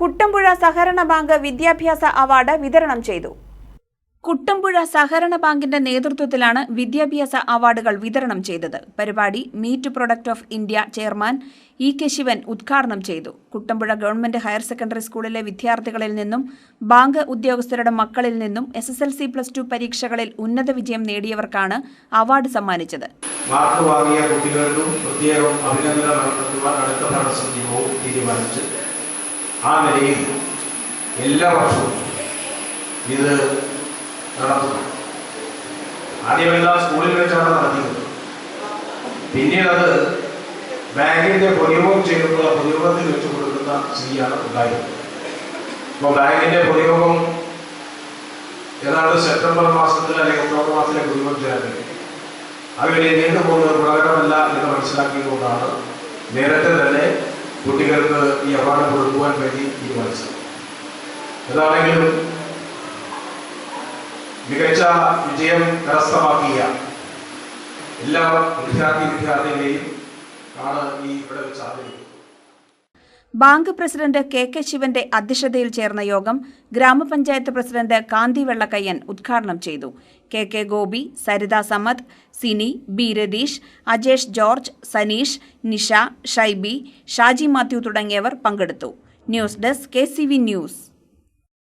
കുട്ടമ്പുഴ സഹകരണ ബാങ്ക് വിദ്യാഭ്യാസ അവാർഡ് വിതരണം ചെയ്തു. കുട്ടമ്പുഴ സഹകരണ ബാങ്കിന്റെ നേതൃത്വത്തിലാണ് വിദ്യാഭ്യാസ അവാർഡുകൾ വിതരണം ചെയ്തത്. പരിപാടി meet product of India chairman E K Sivan ഉദ്ഘാടനം ചെയ്തു. കുട്ടമ്പുഴ ഗവൺമെന്റ് ഹയർ സെക്കൻഡറി സ്കൂളിലെ വിദ്യാർത്ഥികളിൽ നിന്നും ബാങ്ക് ഉദ്യോഗസ്ഥരുടെ മക്കളിൽ നിന്നും S S L C plus two പരീക്ഷകളിൽ ഉന്നത വിജയം നേടിയവർക്കാണ് അവാർഡ് സമ്മാനിച്ചത്. മാർക്ക് വാങ്ങിയ കുട്ടികൾക്കും പ്രത്യേകം അഭിനന്ദനം നടത്തുവാൻ അടുത്ത തീരുമാനിച്ചു തീരുമാനിച്ച് ആ നിലയിൽ എല്ലാ വർഷവും ഇത് നടത്തുന്നു. ആദ്യമെല്ലാം സ്കൂളിൽ വെച്ചാണ് നടത്തിയത്. പിന്നീട് അത് ബാങ്കിന്റെ പൊതുയോഗം ചെയ്തിട്ടുള്ള പൊതുയോഗത്തിൽ വെച്ചു കൊടുക്കുന്ന സ്ഥിതിയാണ് ഉണ്ടായത്. ഇപ്പോൾ ബാങ്കിന്റെ പൊതുയോഗം ഏതാണ്ട് സെപ്റ്റംബർ മാസത്തിൽ അല്ലെങ്കിൽ ഒക്ടോബർ മാസത്തിലെ പൊതുയോഗം ചെയ്യാൻ കഴിയും അവരെ നീണ്ടുപോകുന്നത് ഗുണകരമല്ല എന്ന് മനസ്സിലാക്കിയതുകൊണ്ടാണ് നേരത്തെ തന്നെ കുട്ടികൾക്ക് ഈ അവാർഡ് കൊടുക്കുവാൻ വേണ്ടി തീരുമാനിച്ചു. ഏതാണെങ്കിലും മികച്ച വിജയം കരസ്ഥമാക്കിയ എല്ലാ വിദ്യാർത്ഥി വിദ്യാർത്ഥികളെയും ആണ് ഈ ഇവിടെ വെച്ച് ആദരിക്കുന്നത്. ബാങ്ക് പ്രസിഡന്റ് കെ കെ ശിവന്റെ അധ്യക്ഷതയിൽ ചേർന്ന യോഗം ഗ്രാമപഞ്ചായത്ത് പ്രസിഡന്റ് കാന്തി വെള്ളക്കയ്യൻ ഉദ്ഘാടനം ചെയ്തു. K K Gopi Saritha Samad Sini B Ratheesh Ajesh George Saneesh Nisha Shaiby Shaji Mathew തുടങ്ങിയവർ പങ്കെടുത്തു. News desk K news.